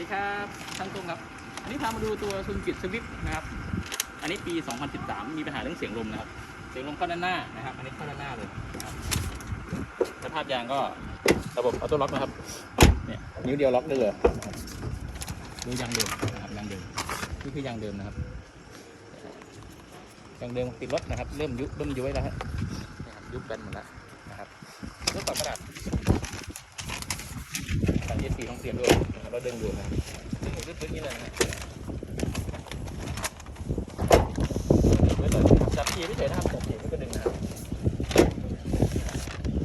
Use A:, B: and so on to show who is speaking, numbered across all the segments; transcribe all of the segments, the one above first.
A: ดีครับช่างตุ้งครับ อันนี้พามาดูตัวซูมกิตสวิฟนะครับ อันนี้ปี 2013 มีปัญหาเรื่องเสียงลมนะครับ เสียงลมเข้าด้านหน้านะครับ อันนี้เข้าด้านหน้าเลยนะครับสภาพยางก็ระบบออโต้ล็อกนะครับ เนี่ยนิ้วเดียวล็อกได้เลยนะครับดูยางเดิมนะครับยางเดิม นี่คือยางเดิมนะครับยางเดิมติดรถนะครับ เริ่มยุบเริ่มย้ยแล้วนะครับยุบกันหมดแล้วนะครับรถปรับกระดาษ เอสีต้องเตรียมด้วยนะครับแล้วดึงดูนะครับดึงลึกๆนี่เลยนะฮะไว้เลยจับทีไม่เฉยนะครับจับทีไม่ก็ดึงนะครับ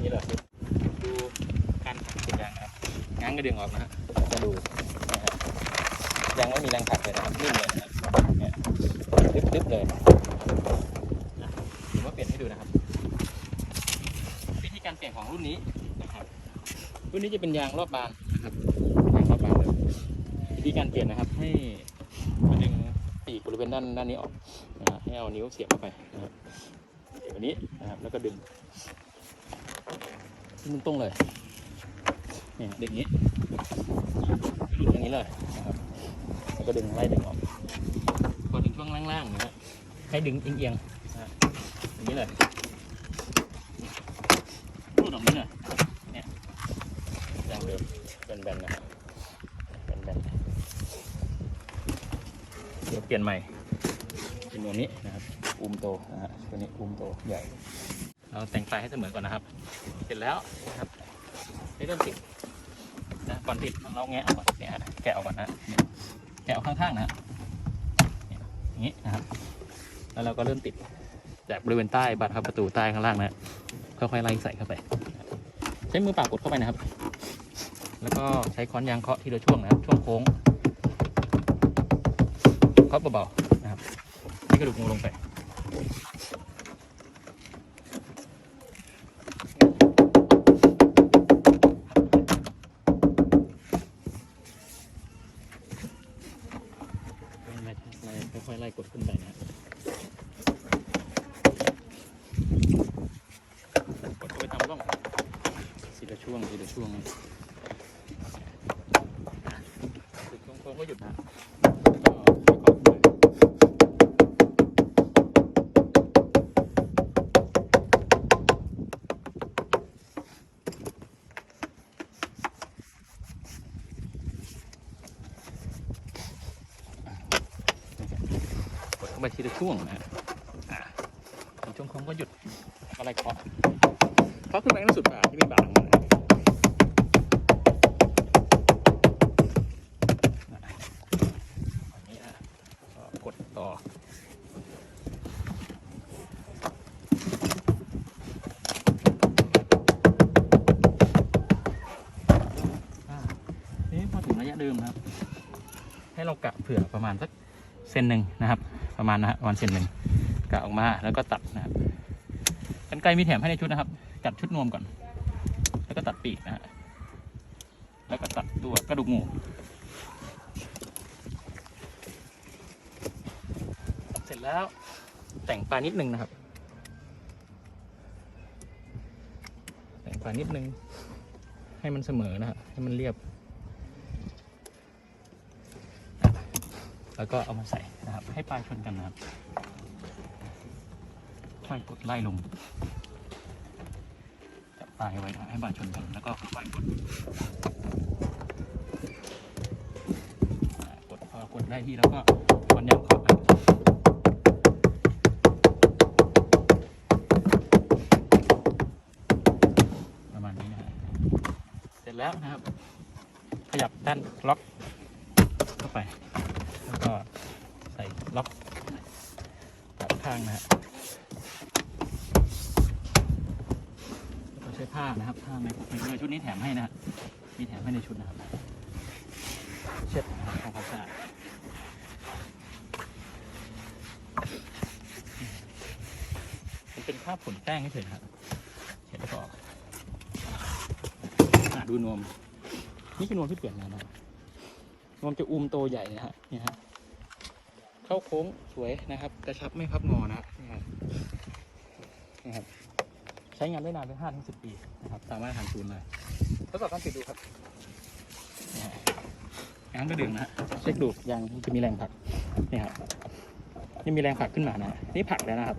A: นี่แหละดูการขัดเสียงยางนะครับง้างก็ดึงออกนะฮะจะดูยังไม่มีแรงขัดเลยนะครับนิ่มเลยนะครับเนี่ยดึบๆเลยผมว่าเปลี่ยนให้ดูนะครับ วิธีการเปลี่ยนของรุ่นนี้นะครับรุ่นนี้จะเป็นยางรอบบานนะครับยางรอบบานเลยวิ ธีการเปลี่ยนนะครับ ให้มาดึงปีกบริเวณด้านด้านนี้ออกนะให้เอานิ้วเสียบเข้าไปนะครับเสียบแบบนี้นะครับแล้วก็ดึงขึ้นตรงเลยเนี่ยดึงอย่างนี้ดึงอย่างนี้เลยนะครับแล้วก็ดึงไล่ดึงออกพอถึงช่วงล่างๆนะฮะให้ดึงเอียงๆนะอย่างนี้เลยรูดออกนี้เลยยางเดิมเป็นแบนๆนะครับเป็นแบนๆเดี๋ยวเปลี่ยนใหม่ เป็นตัวนี้นะครับอูมโตนะฮะตัวนี้อูมโตใหญ่ เราแต่งปลายให้เสมอก่อนนะครับ เสร็จแล้วนะครับเริ่มติดนะก่อนติดเราแงะออกก่อนเนี่ยฮะแกะออกก่อนนะแกะออกข้างๆนะฮะอย่างนี้นะครับ แล้วเราก็เริ่มติดจากบริเวณใต้บานพับประตูใต้ข้างล่างนะค่อยๆไล่ใส่เข้าไป ใช้มือเปล่ากดเข้าไปนะครับ แล้วก็ใช้ค้อนยางเคาะทีละช่วงนะครับช่วงโค้ง เคาะเบาๆนะครับให้กระดูกงูลงไปไล่ไล่ค่อยๆไล่กดขึ้นไปนะครับกดไปตามร่องทีละช่วงทีละช่วงถึงช่วงคงก็หยุดนะก็ค่อยๆขึ้นไปกดเข้า ไปทีละช่วงนะฮะอะถึงช่วงโค้งก็หยุดอะไรเคาะเคาะขึ้นไปให้สุดป่าที่มีบ่าลงมานะครับอันนี้อะก็กดต่ออ่าทีนี้พอถึงระยะเดิมนะครับ ให้เรากะเผื่อประมาณสัก เซนหนึ่งนะครับ ประมาณนะฮะประมาณเซนหนึ่งกะออกมาแล้วก็ตัดนะครับกันไกลมีแถมให้ในชุดนะครับจัดชุดนวมก่อน แล้วก็ตัดปีกนะฮะแล้วก็ตัดตัวกระดูกงูเสร็จแล้วแต่งปลานิดนึงนะครับ แต่งปลานิดนึงให้มันเสมอนะฮะให้มันเรียบอะ แล้วก็เอามาใส่นะครับ ให้ปลายชนกันนะครับค่อยกดไล่ลงจับปลายไว้นะให้ปลายชนกันแล้วก็ค่อยกดกดพอกดได้ที่แล้วก็วันยางขอบนะประมาณนี้นะเสร็จแล้วนะครับ ขยับด้านล็อกเข้าไป ล็อกแบบข้างนะฮะแล้วก็ใช้ผ้านะครับผ้าในในชุดนี้แถมให้นะฮะมีแถมให้ในชุดนะครับ เช็ดนะครับทำความสะอาดมันเป็นคราบฝุ่นแป้งเฉยๆครับเช็ดแล้วก็ออกดูนวม นี่คือนวมที่เปลี่ยนแล้วนะนวมจะอุ้มโตใหญ่นะฮะนี่ฮะ เข้าโค้งสวยนะครับ กระชับไม่พับงอนะนะครับ ใช้งานได้นานเป็นห้าถึงสิบปีนะครับ สามารถทำซูนเลยทดสอบการติดดูครับนี่ฮะง้างกระดึงนะเช็คดูยางจะมีแรงผลักนี่ครับนี่มีแรงผลักขึ้นมานะ นี่ผลักแล้วนะครับ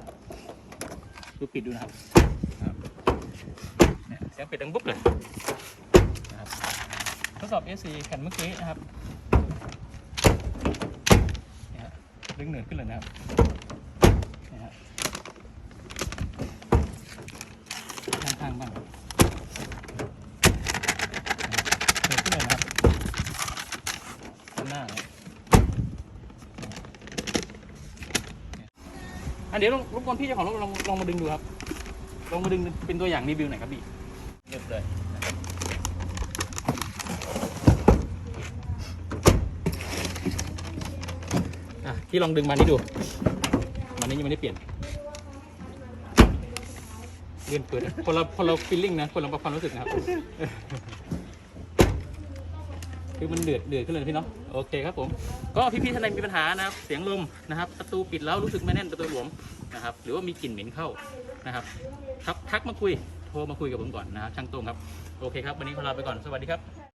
A: ดูปิดดูนะครับเนี่ยเสียงปิดดังปุ๊บเลยนะครับทดสอบ AC แผ่นเมื่อกี้นะครับนี่ฮะ ดึงเหนือขึ้นเลยนะครับนี่ฮะข้างๆบ้างเหนือขึ้นเลยนะครับด้านหน้าเนี่ยอะเดี๋ยวลองรบกวนพี่เจ้าของรถลองลองมาดึงดูครับลองมาดึงเป็นตัวอย่างรีวิวหน่อยครับพี่เรียบเลยนะครับอะ พี่ลองดึงมานี่ดู มันนี้ยังไม่ได้เปลี่ยนเลื่อนเปิดคนละคนละฟีลลิ่งนะคนละความรู้สึกนะครับ คือมันเดือดเดือดขึ้นเลยพี่เนาะโอเคครับผม ก็พี่ๆท่านใดมีปัญหานะครับ เสียงลมนะครับประตูปิดแล้วรู้สึกไม่แน่นประตูหลวมนะครับ หรือว่ามีกลิ่นเหม็นเข้านะครับครับทักมาคุยโทรมาคุยกับผมก่อนนะครับช่างตรงครับ โอเคครับ วันนี้ขอลาไปก่อนสวัสดีครับ